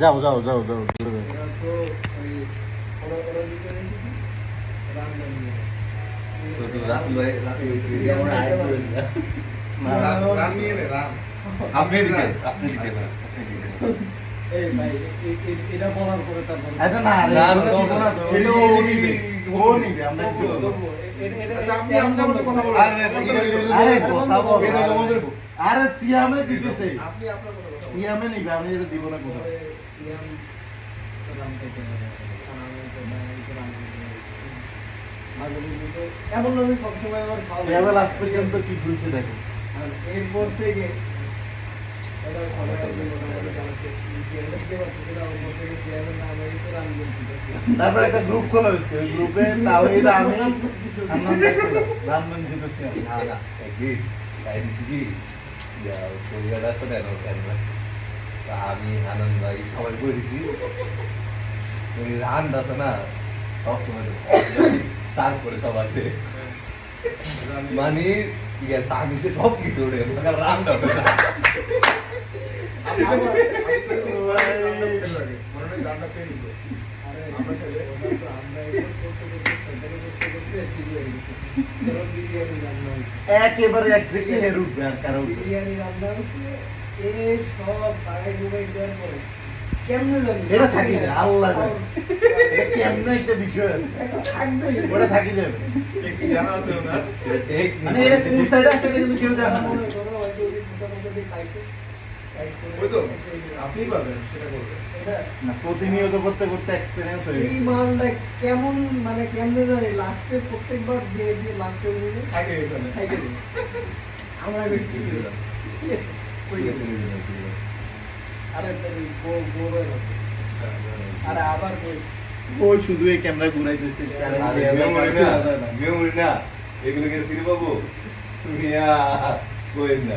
যাও যাও যাও যাও কিছু বলব আরে, সিয়ামে দিতেছে। সিয়ামে নিবে, আমি এটা দিব না কোথাও। এমন আমি সবসময় আমার সিয়ামে last পর্যন্ত কি ঘুরছে দেখো। আর এরপর থেকে। তারপর একটা গ্রুপ খোলা হয়েছে ওই গ্রুপে তাওহিদ আমি পরিবার আছে না ক্যানভাস তা আমি আনন্দ ভাই সবাই করেছি ওই রান আছে না সব সময় সার করে সবাইতে মানে ইয়া সব কিছু না। আমরা কারণ। একেবারে এক্স্যাক্টলি হের উঠবে আর কারও বিরিয়ানি রান্না হয়েছে, এ সব তারাই ডুবাই দেওয়ার পরে। কেমনে জানি? এটা থাকি যায়, আল্লাহ কেমনে একটা বিষয় ওটা থাকি যাবে মানে এটা কোন সাইডে আছে কিন্তু কেউ জানে মনে করো ওই মোটামুটি খাইছে সাইড করে ওই তো আপনি পারবেন সেটা করবেন। না প্রতিনিয়ত করতে করতে এক্সপিরিয়েন্স হয়ে এই মালটা কেমন মানে কেমনে জানি লাস্টে প্রত্যেকবার দিয়ে দিয়ে লাস্টে উঠে থাকে এখানে। খাইতে আমরা বিক্রি করে দিলাম। ঠিক আছে ঠিক আছে আরে আবার শুধু এই ক্যামেরা ঘুরাইতেছে মেমোরি না এগুলোকে ফিরে পাবো? না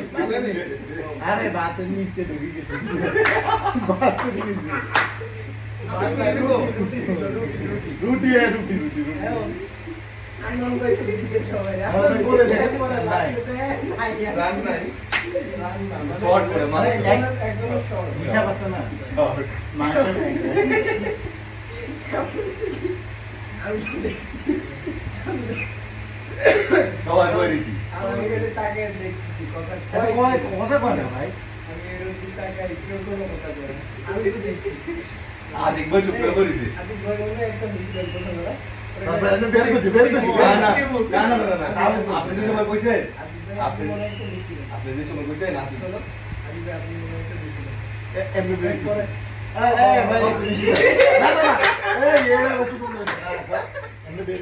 রাখি আরে বাতের নিচে ঢুকে গেছে। বাতের নিচে। রুটি হ্যাঁ রুটি রুটি রুটি। দিছে সবাই আমাদের মানে মানে কথা কয় না ভাই মনে হয় মনে হয়। এমনি বের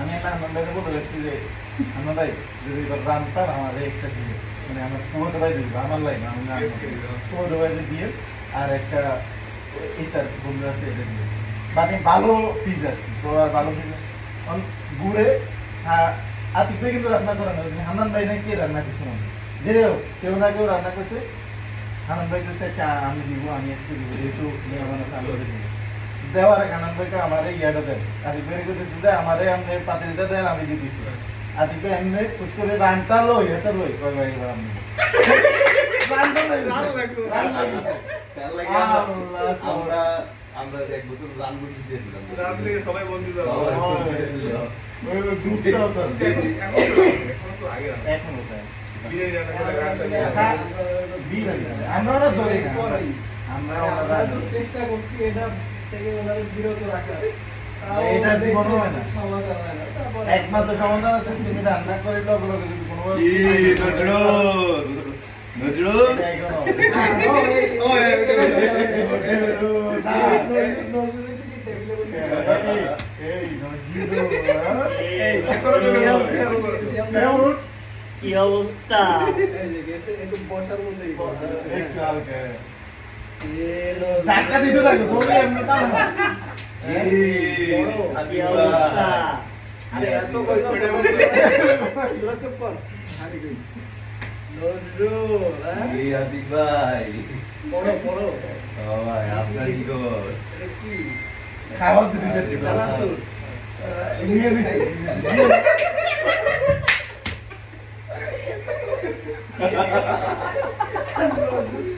আমি একটা আনন্দ ভাইকে বলে যাচ্ছি যে আনন্দ ভাই যদি এবার রামতার আমার একটা দিয়ে। মানে আমার কুমোতে ভাই দিবে আমার লাইন আমি না। Yes, yes, yes. ভাই দিয়ে আর একটা এটার বন্ধু আছে এটা দিয়ে। মানে ভালো ফিজ আর কি তো আর ভালো ফিজ ঘুরে আর তুই কিন্তু রান্না করে না হান্নান ভাই নাকি রান্না করছে না। যে কেউ না কেউ রান্না করছে। হানান ভাই কাছে চা আমি দিব আমি একটু দিব যেহেতু মেহমান আছে আমি দিব। দেওয়ার হানান ভাইকে আমারে ইয়াটা দেন। আর বের করতেছে যে আমারে আপনি পাতিলটা দেন আমি দিয়ে দিচ্ছি এমনি খুশ করে রানটা লই এটা লই কয় ভাই এবার আমি রানটা লই রান লাগতো। রান লাগিছে তার লাগে আমরা- আমরা আমরা এক বছর রান বুঝি দিয়েছিলাম রাত থেকে সবাই বন্ধু ওই, দুষ্ট হতো এখন তো- এখন আগে। হ্যাঁ। আমরা ধরি ধরি। চেষ্টা করছি এটা থেকে ওনাদের বিরত রাখার এটা জীবনও হয় না। সমাধান হয় না একমাত্র সমাধান আছে তুমি রান্না করে লগে লগে যদি কোনো কি নজরুল নজরুল। হ্যাঁ, হ্যাঁ? অবস্থা একটু বসার একটু হালকা। ধাক্কা দিতে থাকো, তুমি এমনি পারো না। কি অবস্থা? আরে এত কইছো তোরা চুপ কর। আরে কই হ্যাঁ? এই আতিক ভাই। পড়ো পড়ো। ও ভাই আপনার কি খবর? এটা দিতে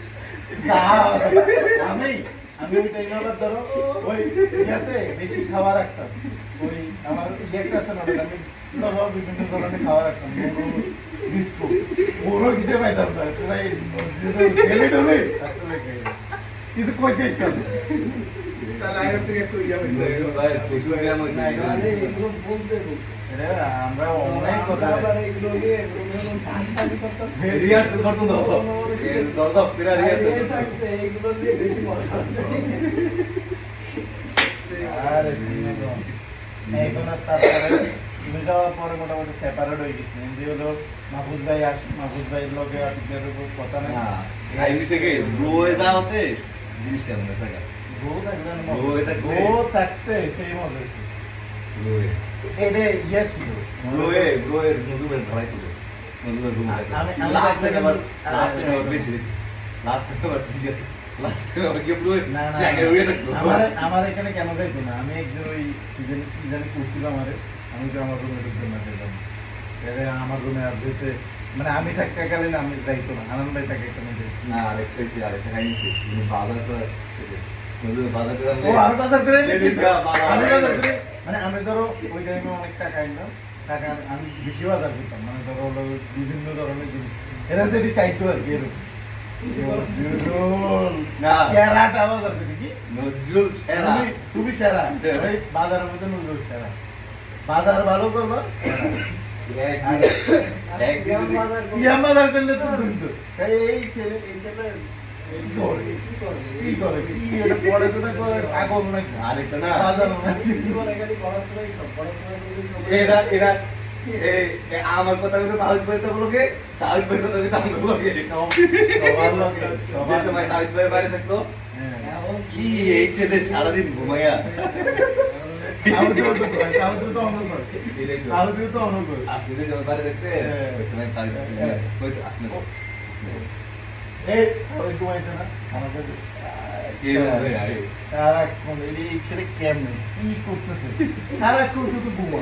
না, আমি আমি ওই টাইমে আবার ধরো ওই ইয়াতে বেশি খাবার রাখতাম। ওই আমার ইয়েটা আছে না আমি ধরো বিভিন্ন ধরনের খাবার রাখতাম বিস্কুট। গরু কিছু পাইতাম না খেলে ঢুলে কিছু বলতে বলতে আমরা অনেক কথা দরজা ফিরা। আরে। তারপরে তুমি যাওয়ার পরে মোটামুটি সেপারেট হয়ে যে হলো মাহফুজ ভাই আস মাহফুজ ভাইয়ের লোকে আটিকের উপর কথা নাই। আইনি থেকে ব্রো যাওয়াতে জিনিস কেমন আছে গা থাকতে সেই মজা এটা ইয়ে ছিল। ধরাই ছিল আমার আমার এখানে কেন যাইতো না? আমি একদিন ওই জানি করছিল আমারে আমি তো আমার রুমে ঢুকতে না যেতাম আমার রুমে আর যেতে মানে আমি থাকতে গেলে না আমি যাইতো না। আনন্দ ভাই থাকে এখানে না আরেকটা আরেকটা খাইছি বাজার করে বাজার করে ও আমি বাজার করে নিয়ে এদিক যেতাম। যা, বাবা। আমি বাজার করে মানে আমি ধরো ওই টাইমে অনেক টাকা আনলাম টাকা আমি বেশি বাজার করতাম মানে ধরো হলো বিভিন্ন ধরনের জিনিস। এরা যদি চাইতো আর কি এরকম। তুমি- সেরা। বাজারের মধ্যে নজরুল সেরা। বাজার ভালো করবা? বাজার করলে তো এই ছেলে এই ছেলে এরা এরা আমার কথা কিন্তু তাহিদ ভাই তো বলোকে ভাই কথা কিন্তু আমাকে বলোকে সবার সবার সময় তাহিদ ভাই বাইরে থাকতো হ্যাঁ। এখন কি এই ছেলে সারাদিন ঘুমাইয়া তো তো তো। তো। আপনি যখন বাইরে দেখতে এই, ওই ঘুমাইছে না? আমাদের, কে বলবে আরে সারাক্ষণ এই ছেলে কেমনে? কি করতেছে? সারাক্ষণ শুধু ঘুমা।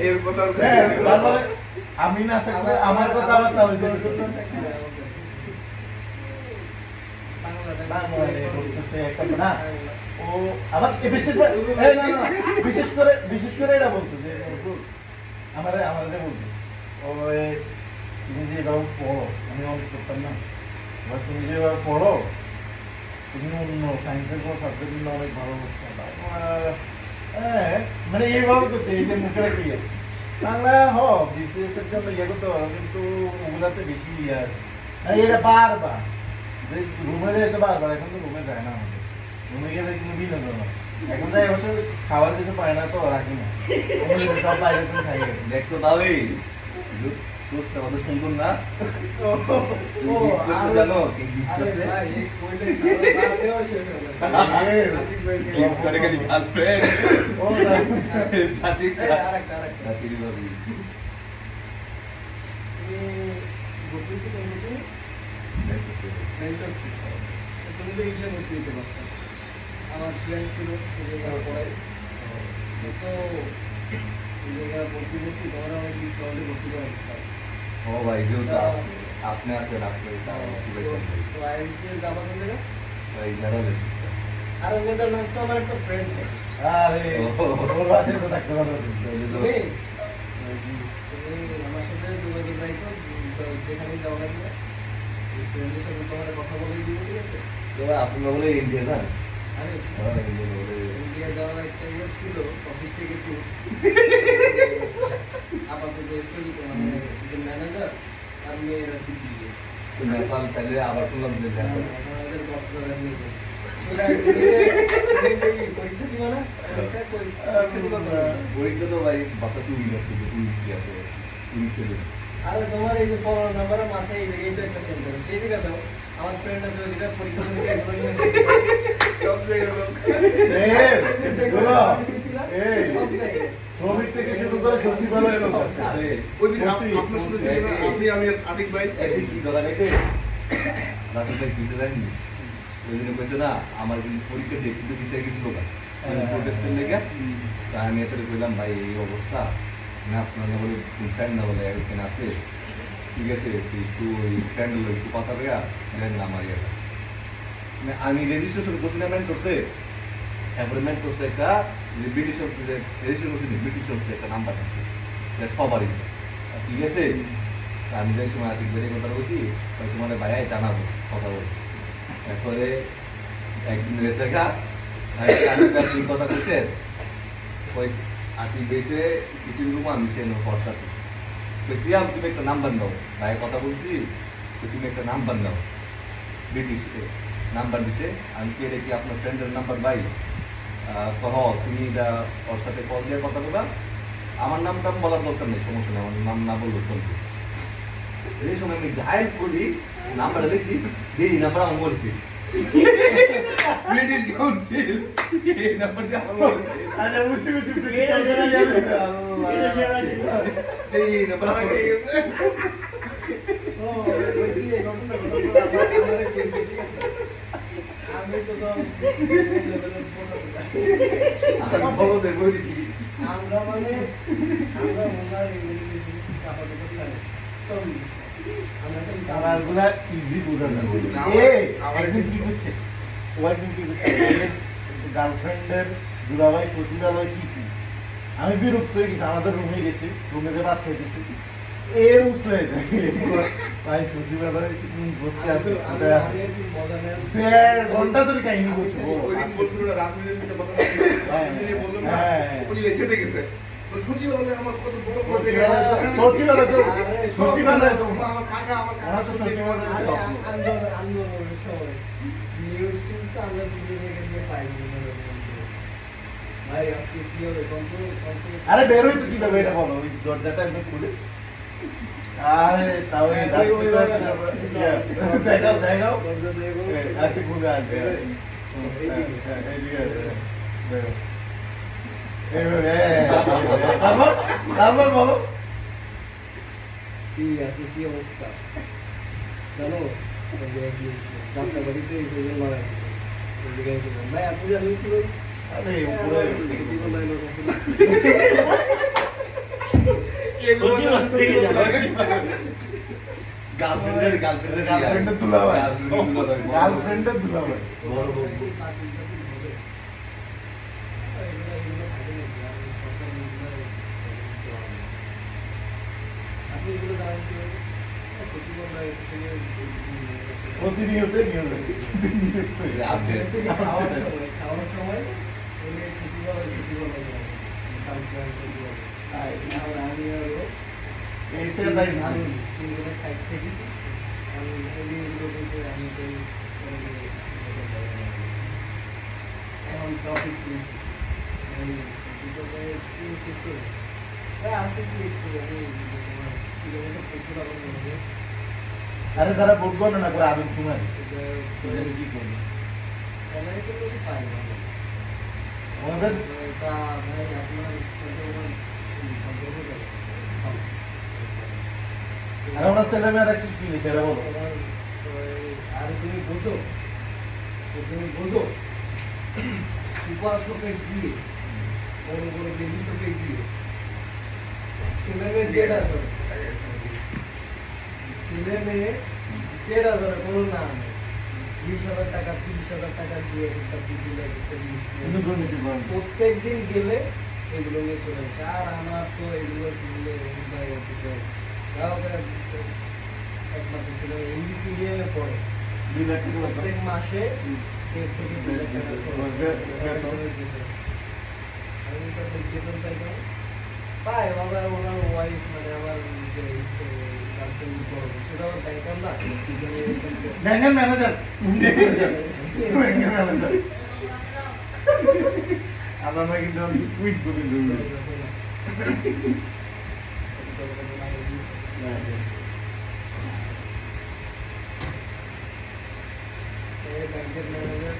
এর কথা আর হ্যাঁ, কিছু নেই। তারপরে আমি না থাকলে আমার কথা তাহলে ও আবার বিশেষ করে বিশেষ করে বিশেষ করে এটা বলতো যে আমারে আমারে যে বলতো ও তুমি যে এভাবে পড়ো আমি অনেক করতাম না এবার তুমি যে এভাবে পড়ো তুমি অন্য সায়েন্সের কোনো সাবজেক্ট নিলে অনেক ভালো করতে হ্যাঁ মানে এইভাবে করতে এই যে মুখে রাখি বাংলা হ বিসিএস এর জন্য ইয়ে করতে পারো কিন্তু ওগুলাতে বেশি ইয়ে আছে মানে এটা বারবার। যে রুমে যেতে বারবার এখন তো রুমে যায় না আমাদের। রুমে গেলে কিন্তু বিনোদন হয়। এখন যাই অবশ্য খাবার কিছু পায় না তো রাখি না। সব বাইরে তুমি খাই দেখছ তাহলে? পোস্টটা কত সুন্দর না ও, জানো কে হয়ে গেল। Gift করে খালি girlfriend। ও। চাচি। চাচির বাবি। তুমি। তো ভর্তি হতে পারতাম। আমার ফ্রেন্ড ছিল। তো এই জায়গায় ভর্তি ভর্তি তোমরা ডিসকাউন্টে ভর্তি করে। ও ভাই যেহেতু আপনি আপনি আছেন আপনি ভাই? তো মেরালের আর নাম তো আমার একটা ফ্রেন্ড আরে ওর বাসায় তো থাকতে পারো তুমি তুমি আমার সাথে যোগাযোগ রাখো তো যেখানে যাও না ফ্রেন্ডের সাথে তোমার কথা বলে দিব ঠিক আছে তোরা আপনি বলে ইন্ডিয়া যান হ্যাঁ, ইয়ে ছিল অফিস থেকে আপাতত স্থগিত মানে যে ম্যানেজার আর মেয়েরা নেপাল তাহলে আবার শুনলাম যে আমাদের নিয়ে পরীক্ষা না? পরীক্ষা তো ভাই যাচ্ছে কি আছে ছেলে আরে তোমার এই যে ফোন নাম্বার মাথায় এই একটা সেন্ড করো সেই দিকে দাও আমার পরীক্ষা পরীক্ষা সব জায়গায় লোক এই, গুলো, এই, সব জায়গায় শ্রমিক থেকে শুরু করে সচিবালয়ের লোক ওই দিন আপনার সাথে ছিল আপনি আমি আর ভাই। একদিন কি ধরা গেছে রাতুল কিছু জানি ওই দিনে কইছে না আমার কিন্তু পরীক্ষা দিয়ে কিন্তু পিছিয়ে গেছিল না হ্যাঁ। প্রোটেস্টের লেগে তা আমি এত কইলাম ভাই এই অবস্থা না আপনার না বলে ফ্রেন্ড না বলে এখানে ঠিক আছে, একটু ওই ফ্রেন্ড হলো একটু কথা বলে দেন না আমার ইয়েটা আমি রেজিস্ট্রেশন করছি না মেন করছে? অ্যাপয়েন্টমেন্ট করছে একটা ব্রিটিশ অফিসে রেজিস্ট্রেশন করছি ব্রিটিশ অফিসে একটা নাম্বার আছে সবারই ঠিক আছে? আমি যে সময় আতিক বেরিয়ে কথা বলছি তোমার ভাইয়াই জানাব, কথা বল তারপরে একদিন রেসে খা কথা কইছে। আতিক বেসে কিছু রুম আমি সে ফর্স আছে আম তুমি একটা নাম্বার দাও ভাই কথা বলছি তো তুমি একটা নাম্বার দাও ব্রিটিশ নাম্বার দিছে। আমি কে কি আপনার ফ্রেন্ডের নাম্বার ভাই। কহ তুমি এটা ওর সাথে কল দিয়ে কথা বলা আমার নামটা বলার দরকার নেই, সমস্যা নেই, আমার নাম না বললেও চলবে। এই সময় আমি ডায়াল করি নাম্বার দেখছি যে নাম্বার আমার বলছি। ব্রিটিশ কাউন্সিল এই নাম্বার যে আমার বলছি আরে বুঝছি, বুঝছি, বুঝছি, এটা সেরা ছিল। আল্লাহ। এটা সেরা ছিল। এই নাম্বার ও দিয়ে ঘটনা ঘটনা আমার আমি তো মানে আমরা ওনার ইংরেজি আপাতত ছাড়ে চল আমরা খালি আমারগুলা easy বোঝা যাবে। আমার- এ, আমার- একদিন কি করছে? ও একদিন কি করছে? গার্লফ্রেন্ডের দুলাভাই সচিবালয় কি কি আমি বিরক্ত হয়ে গেছি আমাদের রুমে গেছি রুমে যে ভাত খেতেছি এ উঠলে ভাই বসতে আছো দেড় ঘণ্টা ধরে কাহিনী করছ ওই দিন বলছিল না রাজনীতির কথা হ্যাঁ, রাজনীতি হ্যাঁ। উনি বেঁচে গেছে তো সচিবালয় আমার কত বড় বড় সচিবালয় জায়গায় সচিবালয় তো সচিবালয় তো আমার কাকা আমার তো সময় নিউজ কিন্তু আমরা দুটো জায়গা দিয়ে পাই ভাই আজকে কি হবে কন্ট্রোল আরে বের হইতো কীভাবে এটা বলো ওই দরজাটা একদম খুলে আরে তাও দেখাও দেখাও আজকে খুলে আসবে এই- এইদিকে। তারপর তারপর বলো কি আছে কি অবস্থা জানো হয়েছে। ওই জায়গায় গেলাম। ভাই আপনি জানেন কি ভাই? গার্লফ্রেন্ডের গার্লফ্রেন্ডের গার্লফ্রেন্ডের দুলাভাই গার্লফ্রেন্ডের দুলাভাই। গার্লফ্রেন্ডের দুলাভাই বড় বউ। আপনি এগুলো প্রতিনিয়ত খাওয়ার সময় আমি এইটা তাই আমি এগুলো আমি আছে কি একটু আমি আরে যারা ভোট গণনা করে আদম এটা কি করবে আমাদের আর আমরা ছেলেমেয়েরা কি কিনে সেটা বলো। আর তুমি বোঝো তুমি বোঝো শপে গিয়ে, বড় বড় শপে গিয়ে ছেলে মেয়ে যেটা করে ছেলে মেয়ে যেটা করে কোনো না নেই। বিশ হাজার টাকা তিরিশ হাজার টাকা দিয়ে একটা বিদ্যুৎ একটা জিনিস প্রত্যেক দিন গেলে এগুলো নিয়ে চলে আসে। আর আমার তো এগুলো যাও একমাত্র ছেলে ইংলিশ মিডিয়ামে পড়ে। প্রত্যেক মাসে দেড় থেকে দু লাখ টাকা খরচ। বে- বেতন? আমি তো বেতন পাইতাম পাই বাবা ওনার ওয়াইফ মানে আমার ব্যাংকের ম্যানেজার না কিন্তু টুইট করে ব্যাংকের ম্যানেজার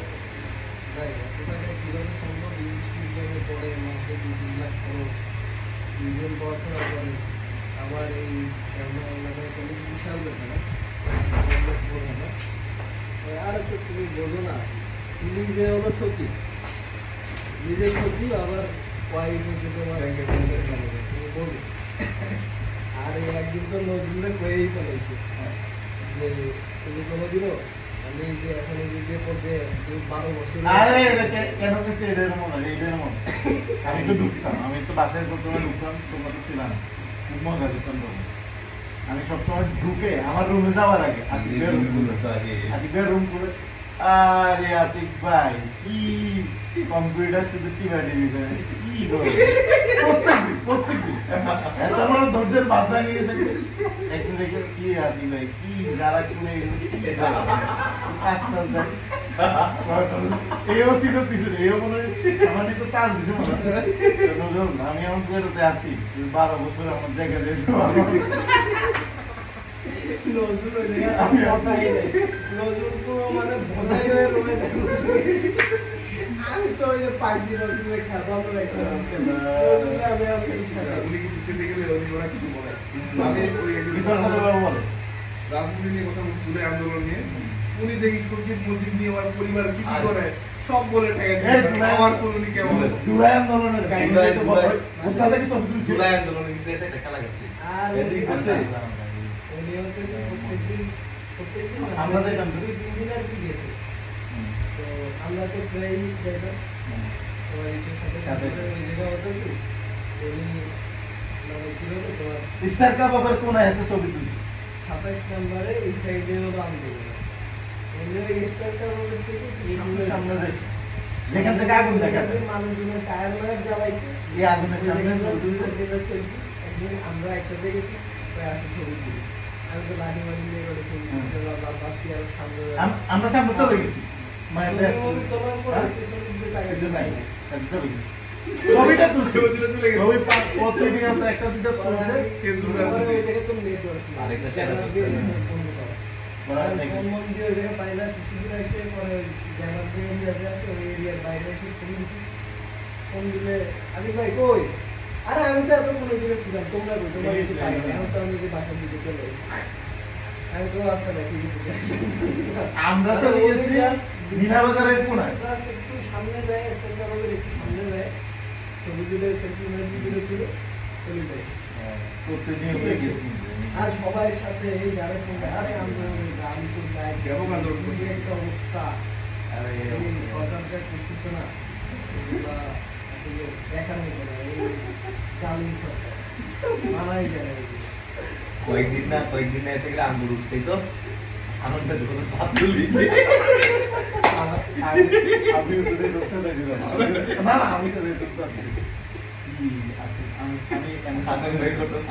কীভাবে সম্ভব পড়ে মাসে দু তিন লাখ দুজন পড়াশোনা করে আবার এই রান্না করে কোনো বিশাল ব্যাপার না আর তো তুমি বোঝো না নিজে হলো সচিব। নিজেই সচিব, আবার ওয়াইফ হচ্ছে তোমার তুমি বলবে আর একদিন তো নজরুলে কয়েই ফেলেছে যে তুমি কেন কেছে এদের মনে হয় আমি তো ঢুকতাম আমি তো বাসায় প্রথমে ঢুকতাম তোমরা তো ছিল খুব মজা আমি সবসময় ঢুকে আমার রুমে যাওয়ার আগে আজকে রুম খুলে আজকে রুম খুলে আরে আতিক ভাই কি কম্পিউটার টিভা টিভি করে কি প্রত্যেকদিন প্রত্যেকদিন এত বড় ধৈর্যের বাদ ভাঙে গেছে একদিন দেখে কি আতিক ভাই কি যারা কোনে এও ছিল পিছনে এও মনে আমার একটু তার মনে। আমি আমার আছি বারো বছর আমার জায়গা আমি তো ওই যে পাইছি নজরুলের খেপানো আমি আর কিছু চেতে গেলে ওরা কিছু বলে আমি ওই রাজনীতি নিয়ে কথা বলছি আন্দোলন নিয়ে উনি দেখি সচিব মসজিদ নিয়ে আমার পরিবার কি করে সব বলে ঠেকে আমার তো কেমন জুলাই আন্দোলনের কাহিনী জুলাই- তো বলো জুলাই- কোথা থেকে ছবি তুলছে জুলাই আন্দোলনে কিন্তু এটা একটা খেলা আর আমরা তো। দুই তিন দিন আর কি গেছে তো আমরা তো স্টার কাপ আবার কোন এত ছবি তুলছে সাতাইশ নম্বরে এই সাইডে হলো থেকে সামনে যেখান থেকে আগুন দেখা মানুষজনের টায়ার লাগার জ্বালাইছে। এই আগুনের সামনে আমরা একসাথে গেছি প্রায় আসে ছবি তুলি। সামনে আমরা সামনে চলে গেছি হ্যাঁ? গেছি ছবিটা তুলছে ছবি প্রতিদিন একটা দুটো তুলছে ফেসবুক পরে রাজনীতি। ওই জায়গায় তো network নেই। আরেকটা চ্যানেল channel দিয়ে ছিল। ফোন করা। ওরা আর দেখে। ফোন দিয়ে ওই জায়গায় পাই না, কিছুদিন এসে পরে ওই জানার যে area তে আছে, ওই এরিয়ার বাইরে এসে ফোন দিছি। ফোন দিলে, আমি ভাই কই? আরে আমি তো এতক্ষণ জায়গায় ছিলাম, তোমরা কই? তোমরা পাই না। এখন তো আমি যে বাসার দিকে চলে এসেছি। আমি তো আচ্ছা না, আমরা চলে গেছি মিনা বাজারের কোনায় একটু সামনে যায়, একটা রোডের একটু সামনে যায়। ছবি তুলে, selfie মেলফি তুলে তুলে চলে যায়। গেছি আর সবাই সাথে এই যারা সঙ্গে আরে আন্দোলন গান তো করছে। একটা অবস্থা আরে সরকারটা করতেছে না কয়েকদিন না কয়েকদিন না এতে গেলে আঙ্গুর উঠতে তো আমি না আমি আমি আনন্দের হয়েছে, বসে।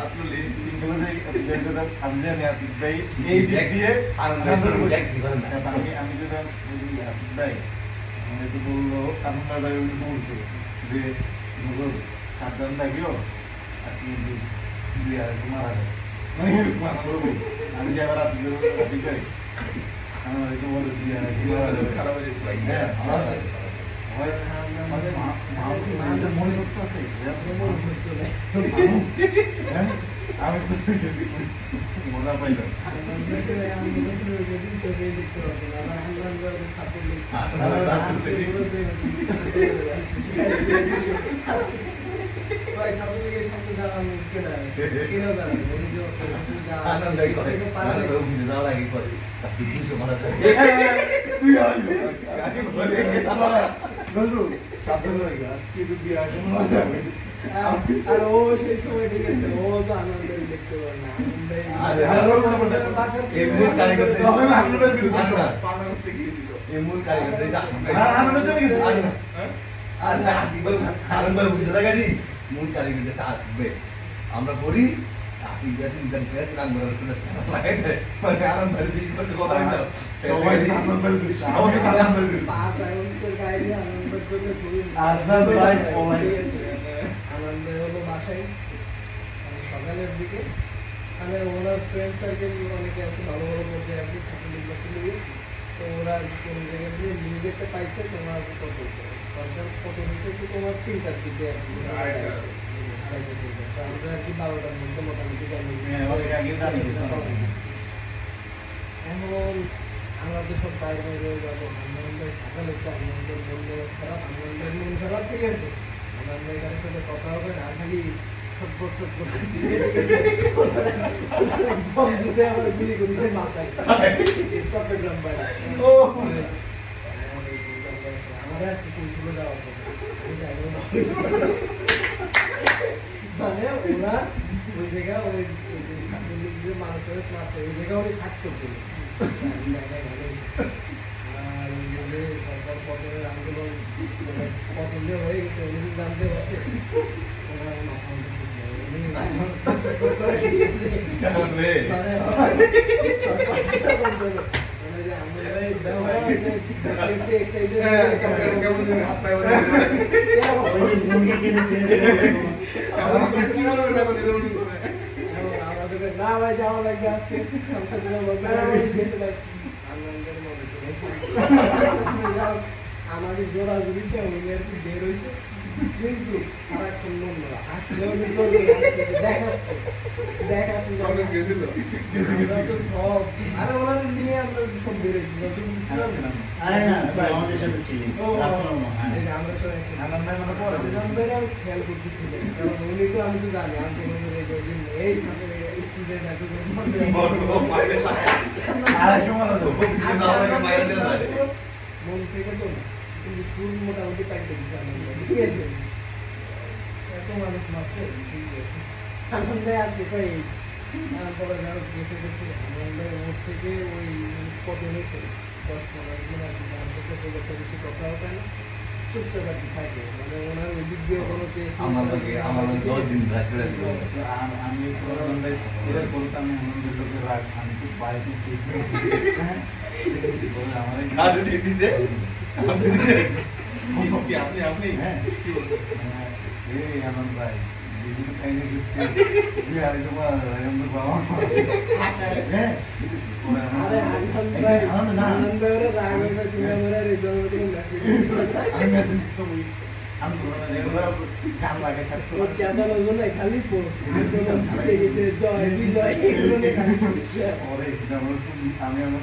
দেখ কি করে না। আমি যদি বলল আনন্দ ভাই উনি বলতো যে নগর সাবধান থাকিও আপনি দুই- দুই আড়াই মারা যায় মানে এরকম করব। আমি যে আবার বলব, আতিক ভাই আমার একটু বলে দুই আড়াই মারা যাবে খারাপ হয়ে। হ্যাঁ, হয় মনে করতে আছে মনে হ্যাঁ? আমি মজা পাইলাম হয়ে- হয়ে কিন্তু বিয়ে আসবে আর- আর ও সেই সময় ঠিক আছে ও তো দেখতে পারে না। আমরা করি আর যার ভাই পলাই। ঠিক আছে, আনন্দ হলো বাসায় মানে সকালের দিকে। মানে ওনার ফ্রেন্ড সার্কেল অনেকে আছে ভালো ভালো পর্যায়ে আছে ছাত্রলীগ বাচ্চালীগ তো ওরা কোন জায়গায় দিয়ে নিউজেতে পাইছে তোমার কত সরকার কত হচ্ছে তোমার তিনটার দিকে আর কি। আমরা আর কি বারোটার মধ্যে মোটামুটি জানি এখন আমরা তো সব বাইরে বাইরে যাব আনন্দের সকালে তো আনন্দের মন খারাপ আনন্দের মন খারাপ ঠিক আছে। আনন্দের সাথে কথা হবে না খালি মানে ওরা ওই জায়গা ওই মানুষের ক্লাস ওই জায়গা ওই থাকতো যে সরকার পতনের আন্দোলন মানে হয়ে গেছে উনি জানতে পারছে। মানে। মানে হ্যাঁ, হয়ে না ভাই যাওয়া লাগবে আজকে আমাদের জোড়া জুড়িতে উইনার কি বের হয়েছে কিন্তু সারাক্ষণ দেখাচ্ছে দেখাচ্ছে কলেজ গেছিল? আমরা সব আরে ওনাদের নিয়ে সব আরে হ্যাঁ। মানে খেয়াল কারণ উনি তো আমি তো জানি আমি মনে এই সাথে মন মোটামুটি পাইতে আনন্দ ঠিক আছে এত মানুষ মারছে ঠিক আছে আনন্দে আজকে কই তারপরে যারা গেছে গেছে আনন্দের ওর থেকে ওই কত হয়েছে দশ পনেরো দিন আর কথা হবে না চুপচাপ থাকে মানে ওনার ওই দিক দিয়ে কোনো আমার লোকে আমার লোকে দশ দিন রাত করে দিল। আম- আনন্দ লোকে আমি তো আমার কি আপনি আপনি হ্যাঁ। হ্যাঁ, এই আনন্দ ভাই যেগুলো খাইনি দিচ্ছে তুই আর তোমার আনন্দ বাবা হ্যাঁ আরে আনন্দ এই ভাই আনন্দ না আনন্দ ওরে রাগ হইবে তুমি আমরা রেজাল্ট থেকে মেসেজ আমি মেসেজ করি আমি তো মানে এগুলো কাম লাগে থাকতো ওর চেতন ওজনে খালি পোস্ট আন্দোলন জিতে গেছে জয় বিজয় এগুলো নিয়ে খালি post। ওরে এটা আমার খুব আমি আমার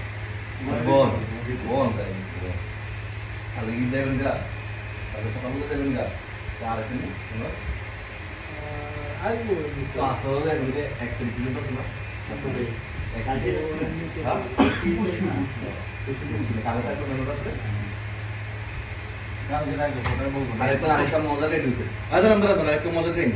ইয়ে। আমরা। হ্যাঁ? আরেকটা মজা দিয়েছে আচ্ছা আরেকটা মজা দিন